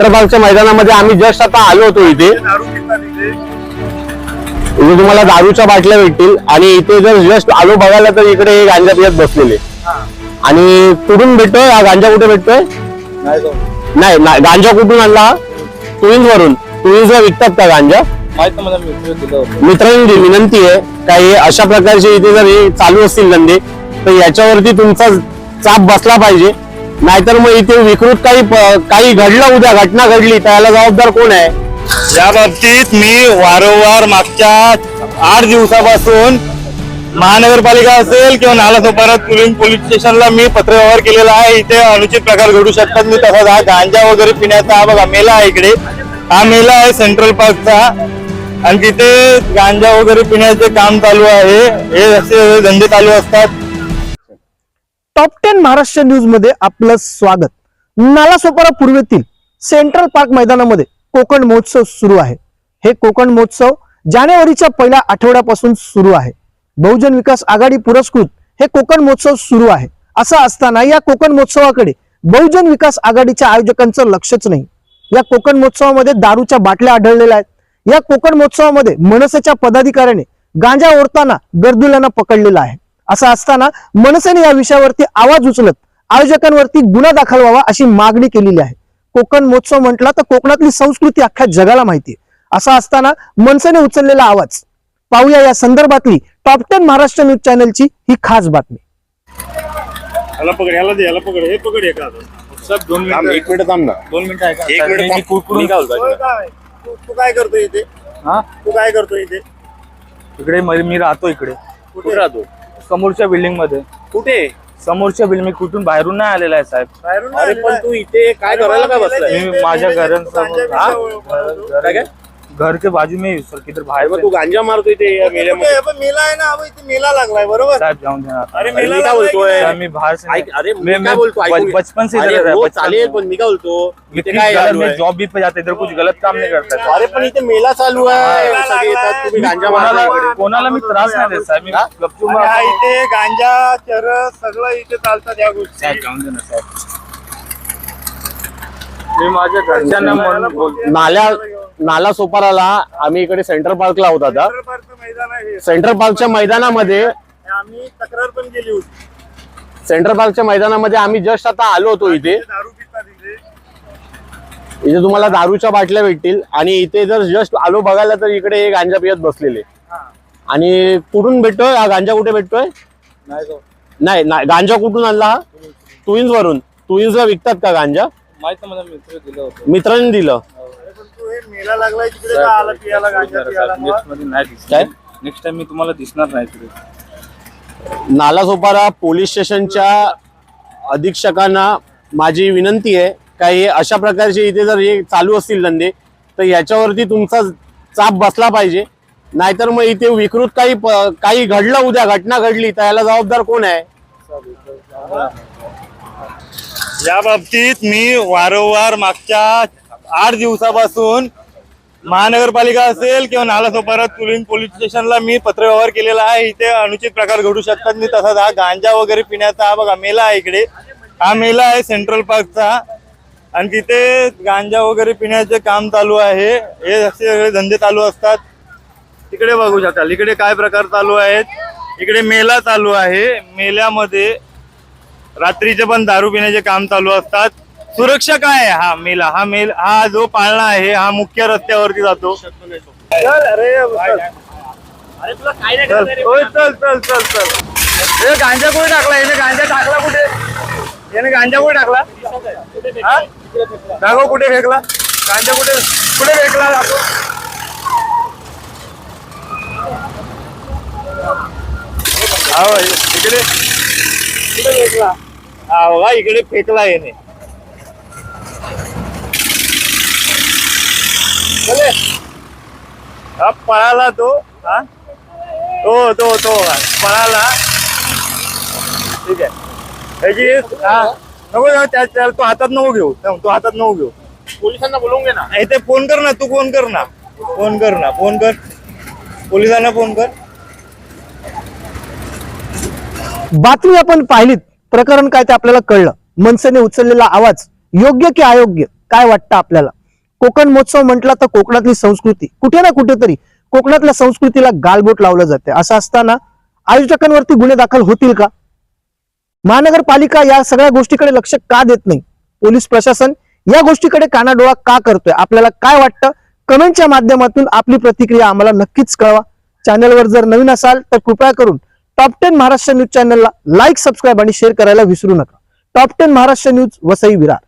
हैदराबादच्या मैदानामध्ये आम्ही जस्ट आता आलो होतो इथे. इथे तुम्हाला दारूच्या बाटल्या भेटतील. आणि इथे जर जस्ट आलो बघायला तर इकडे हे गांजा पियत बसलेले. आणि कुठून भेटतोय? हा गांजा कुठे भेटतोय? नाही ना- गांजा कुठून आणला ट्विन्स वरून वर विकतात का गांजा? माहीत मला मित्र दिलं होतं मित्रांनी विनंती आहे काही अशा प्रकारचे इथे जर हे चालू असतील धंदे तर याच्यावरती तुमचा चाप बसला पाहिजे. नाहीतर मग इथे विकृत काही प- काही घडलं उद्या घटना घडली त्याला जबाबदार कोण आहे? या बाबतीत मी वारंवार मागच्या आठ दिवसापासून महानगरपालिका असेल किंवा नालासोपारा पोलीस पोलीस स्टेशनला मी पत्रव्यवहार केलेला आहे. इथे अनुचित प्रकार घडू शकतात. मी तसाच हा गांजा वगैरे पिण्याचा हा बघा मेला आहे इकडे. हा मेला आहे सेंट्रल पार्कचा आणि तिथे गांजा वगैरे पिण्याचे काम चालू आहे. हे असे धंदे चालू असतात. टॉप टेन महाराष्ट्र न्यूजमध्ये आपलं स्वागत. नालासोपारा पूर्वेतील सेंट्रल पार्क मैदानामध्ये कोकण महोत्सव सुरू आहे. हे कोकण महोत्सव जानेवारीच्या पहिल्या आठवड्यापासून सुरू आहे. बहुजन विकास आघाडी पुरस्कृत हे कोकण महोत्सव सुरू आहे. असं असताना या कोकण महोत्सवाकडे बहुजन विकास आघाडीच्या आयोजकांचं लक्षच नाही. या कोकण महोत्सवामध्ये दारूच्या बाटल्या आढळलेल्या आहेत. या कोकण महोत्सवामध्ये मनसेच्या पदाधिकाऱ्याने गांजा ओढताना गर्दुल्यांना पकडलेला आहे. असं असताना मनसेने या विषयावरती आवाज उचलत आयोजकांवरती गुन्हा दाखल व्हावा अशी मागणी केलेली आहे. कोकण महोत्सव म्हटला तर कोकणातली संस्कृती अख्ख्या जगाला माहिती आहे. असं असताना मनसेने उचललेला आवाज. पाहूया या संदर्भातली टॉप टेन महाराष्ट्र न्यूज चॅनलची ही खास बातमी. याला पकड याला दे याला पकड हे पकड एका सब दोन मिनिट एक मिनिट थांब ना. दोन मिनिटं ऐका एक साहेब, मिनिट मी- मी थांब. कुरकुरून मी काय? तू तू काय करतो इथे? हा? तू काय करतो इथे? इकडे मी मी राहतो इकडे. कुठे राहतो? समोरच्या बिल्डिंगमध्ये. कुठे? समोरच्या बिल्डिंग मी कुठून बाहेरून नाही आलेला आहे साहेब. बाहेरून अरे पण तू इथे काय करायला काय बसलाय मी माझ्या घरांसमोर हा? घर के- घर के बाजू में सर किधर बाहेर तू गांजा मारतो इथे या मेल्यामध्ये पण मेला आहे ना अबे, इथे मेला लागलाय बरोबर साहब जाऊन देना अरे मी मेला काय लागलाय बोलतोय? साहब? मी बाहर से ऐक, अरे मी मैं- काय मैं बोलतो ऐकू बच-. बचपन से अरे इधर रहा हो, बचपन चालेल से। पण मी काय बोलतो मैं इथे किस काय गलत चालू में आहे? जॉब भी पे जाते इधर कुछ गलत काम नहीं करता है अरे पण इथे मेला चालू आहे मेला सगळे येतात. तुम्ही गांजा कोणाला मारता कोणाला मी त्रास नाही देत साहेब मी गपचूप आणि हा राहतो. इथे गांजा चरस सगळं इथे चालतात या गोष्टी साहेब जाऊन देना साहेब मी माझ्या घरच्यांना म्हणून बोलतो नाल्या नाला सोपाराला आम्ही इकडे सेंट्रल पार्कला होता आता. सेंट्रल पार्कचं मैदान आहे. सेंट्रल पार्कच्या मैदानामध्ये आम्ही तक्रार पण केली होती. सेंट्रल पार्कच्या मैदानामध्ये आम्ही जस्ट आता आलो होतो इथे. दारू पितात इथे इथे तुम्हाला दारूच्या बाटल्या भेटतील. आणि इथे जर जस्ट आलो बघायला तर इकडे हे गांजा पियत बसलेले. आणि कुठून भेटतोय? हा गांजा कुठे भेटतोय? नाही ना- गांजा कुठून आणला? हा ट्विन्स वरून ट्विन्सला विकतात का गांजा? माहीत मला मित्र दिलं होतं. मित्रांनी दिलं. हे. मेला लागलाय तिकडे का आला पियाला गांजा पियाला? नेक्स्टमध्ये नाही काय? दिसणार नेक्स्ट टाइम मी तुम्हाला दिसणार नाही तिकडे नालासोपारा पोलीस स्टेशनच्या अधीक्षकांना माझी विनंती आहे का हे अशा प्रकारचे इथे जर हे चालू असतील धंदे तर याच्यावरती तुमचा चाप बसला पाहिजे नाहीतर मग इथे विकृत काही प- काही घडलं उद्या घटना घडली तर याला जबाबदार कोण आहे या बाबतीत मी वारंवार मागच्या आठ दिवसापासून महानगरपालिका असेल किंवा नालासोपारा तुलीन पोलीस स्टेशनला मी पत्रव्यवहार केलेला आहे. इथे अनुचित प्रकार घडू शकतात. मी तसाच हा गांजा वगैरे पिण्याचा हा बघा मेला आहे इकडे. हा मेला आहे सेंट्रल पार्कचा. आणि तिथे गांजा वगैरे पिण्याचे काम चालू आहे. हे असे सगळे धंदे चालू असतात. तिकडे बघू शकाल. इकडे काय प्रकार चालू आहेत? इकडे मेला चालू आहे. मेल्यामध्ये रात्रीचे पण दारू पिण्याचे काम चालू असतात. सुरक्षा काय आहे? हा मेला हा मेल हा जो पाळणा आहे हा मुख्य रस्त्यावरती जातो. चल अरे चल. ओय, चल चल चल चल. हे गांजा कुठे टाकला? याने गांजा टाकला कुठे? याने गांजा कुठे टाकला? हा? दाखव कुठे फेकला? गांजा कुठे? कुठे फेकला? दाखव. हा इकडे. कुठे फेकला. हा बघा इकडे फेकला याने चले. हा पळाला तो हा? तो तो तो पळाला. ठीक आहे. त्याची हा नको जाऊ, त्या त्या- तो हातात नको घेऊ. तो हातात नको घेऊ. पोलिसांना बोलवून घे ना. ते फोन कर ना तू फोन कर ना. फोन कर ना फोन कर. पोलिसांना फोन कर. बातमी आपण पाहिलीत प्रकरण काय ते आपल्याला कळलं. मनसेने उचललेला आवाज योग्य की अयोग्य काय वाटतं आपल्याला? कोकण महोत्सव म्हटला तर कोकणातली संस्कृती कुठे ना कुठेतरी कोकणातल्या संस्कृतीला गालबोट लावलं जाते. असं असताना आयोजकांवरती गुन्हे दाखल होतील का? महानगरपालिका या सगळ्या गोष्टीकडे लक्ष का देत नाही? पोलीस प्रशासन या गोष्टीकडे कानाडोळा का करतोय? आपल्याला काय वाटतं? कमेंटच्या माध्यमातून आपली प्रतिक्रिया आम्हाला नक्कीच कळवा. चॅनलवर जर नवीन असाल तर कृपया करून टॉप टेन महाराष्ट्र न्यूज चॅनलला लाईक सबस्क्राईब आणि शेअर करायला विसरू नका. Top ten Maharashtra news Vasai Virar.